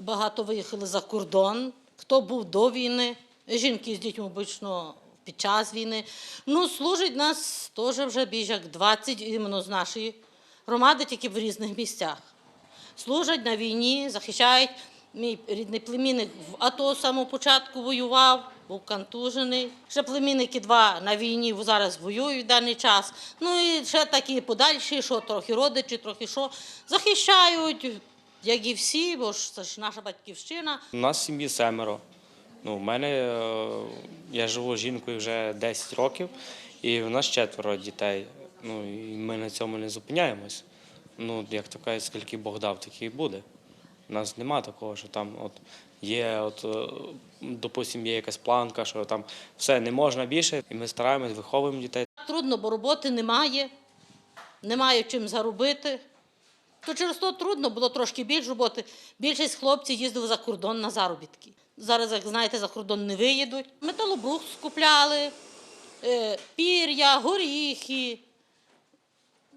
багато виїхали за кордон. Хто був до війни, жінки з дітьми обично під час війни. Ну, служить нас теж вже більш як 20 іменно з нашої громади, тільки в різних місцях. Служать на війні, захищають. Мій рідний племінник в АТО з самого початку воював, був контужений. Ще племінники два на війні зараз воюють в даний час. Ну і ще такі подальші, що трохи родичі, трохи що захищають, як і всі, бо ж це ж наша батьківщина. У нас в сім'ї семеро. Ну, у мене е, я живу з жінкою вже 10 років, і в нас четверо дітей. Ну і ми на цьому не зупиняємось. Ну, як то кажуть, скільки Бог дав, таки і буде. У нас нема такого, що там от є, от, е, допустим, є якась планка, що там все не можна більше, і ми стараємось, виховуємо дітей. Трудно, бо роботи немає, немає чим заробити. То через то трудно було трошки більше роботи. Більшість хлопців їздили за кордон на заробітки. Зараз, як знаєте, за кордон не виїдуть. Металобрух скупляли, е, пір'я, горіхи.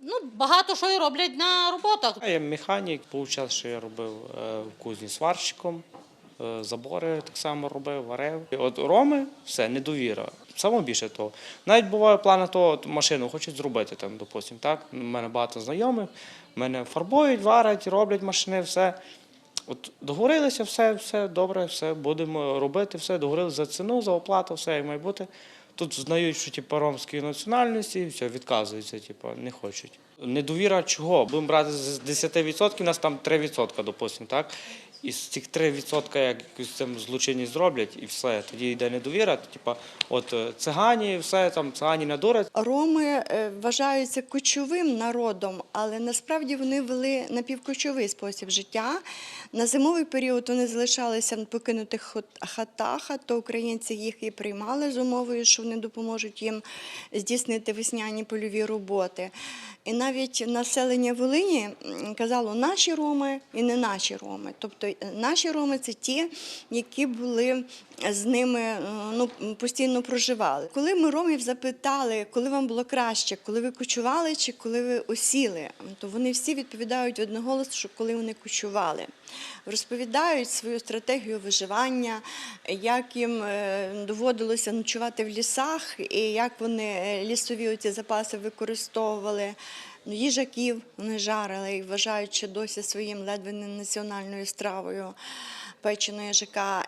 Ну, багато що і роблять на роботах. Я механік, був що я робив е, в кузні сварщиком, е, забори так само робив, варив. От роми все, недовіра. Саме більше того. Навіть буває плани того, машину хочуть зробити там, допустим, так. У мене багато знайомих, мене фарбують, варять, роблять машини, все. От договорилися, все, все добре, все будемо робити, все, договорилися за ціну, за оплату, все як має бути. Тут знають, що типу, ромської національності, і все, відказуються, типу, не хочуть. Недовіра чого? Будемо брати з 10%, у нас там 3%, допустимо, так? І з цих 3% як там злочинність зроблять, і все, тоді йде недовіра. то, Типу, от е, цигані, все там цигані надурять. Роми е, вважаються кочовим народом, але насправді вони вели напівкочовий спосіб життя. На зимовий період вони залишалися в покинутих хатах, то українці їх і приймали з умовою, що вони допоможуть їм здійснити весняні польові роботи. І навіть населення Волині казало наші роми і не наші роми. Тобто е, наші роми це ті, які були з ними е, ну, постійно проживали. Коли ми ромів запитали, коли вам було краще, коли ви кочували чи коли ви осіли, то вони всі відповідають одноголосно, що коли вони кочували. Розповідають свою стратегію виживання, як їм е, доводилося ночувати в лісах, і як вони е, лісові оці запаси використовували. Ну, Їжаків вони жарили і вважають, досі своїм ледве не національною стравою печеного їжака.